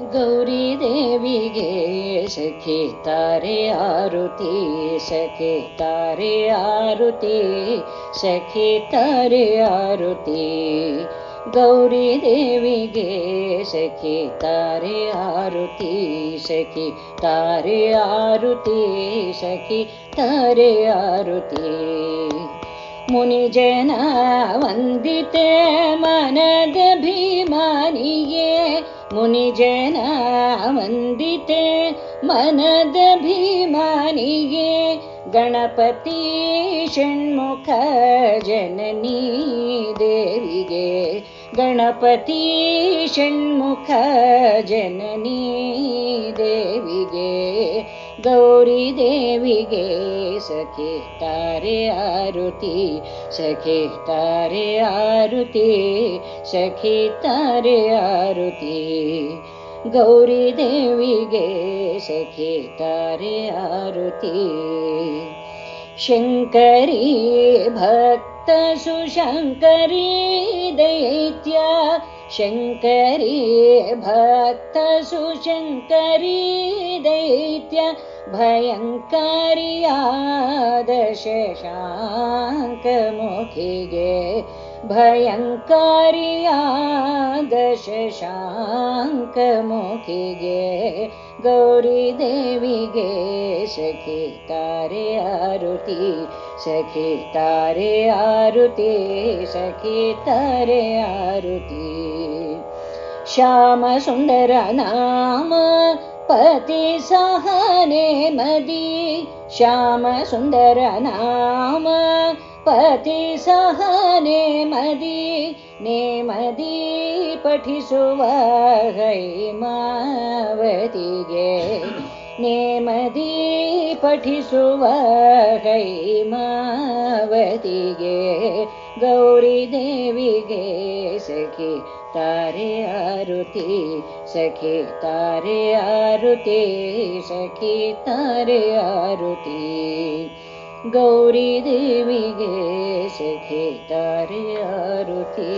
गौरी देविगे सखी तारे आरुति सखी तारे आरुति सखी तारे आरुति। गौरी देविगे सखी तारे आरुति सखी तारे आरुति सखी तारे आरुति। मुनिजना वन्दिते मनद भीमानिये मुनिजना वन्दिते मनद भीमानिये गणपति षण्मुख जननी देविगे। गणपति षण्मुख जननी देविगे गौरी देविगे सखे तारे आरुति सखे तारे आरुति सखे तारे आरुति। गौरी देविगे सखे तारे आरुति। शङ्करी भक्त सुशङ्करी दैत्या शङ्करी भक्त सुशङ्करी दैत्य गे भयङ्कर्या दशशाङ्कमुखि गे तारे आरुति सखी तारे आरुति सखी तारे आरुति श्याम सुन्दर नाम पति सहने मदी। श्याम सुन्दर नाम पति सहने मदी नेमदी पठिसुवहै मावतिगे। नेमदी पठिसुवहै मावतिगे गौरी देविगे सखी तारे आरुति सखी तारे आरुति सखी तारे आरुति गौरी देविगे सखी तारे आरुति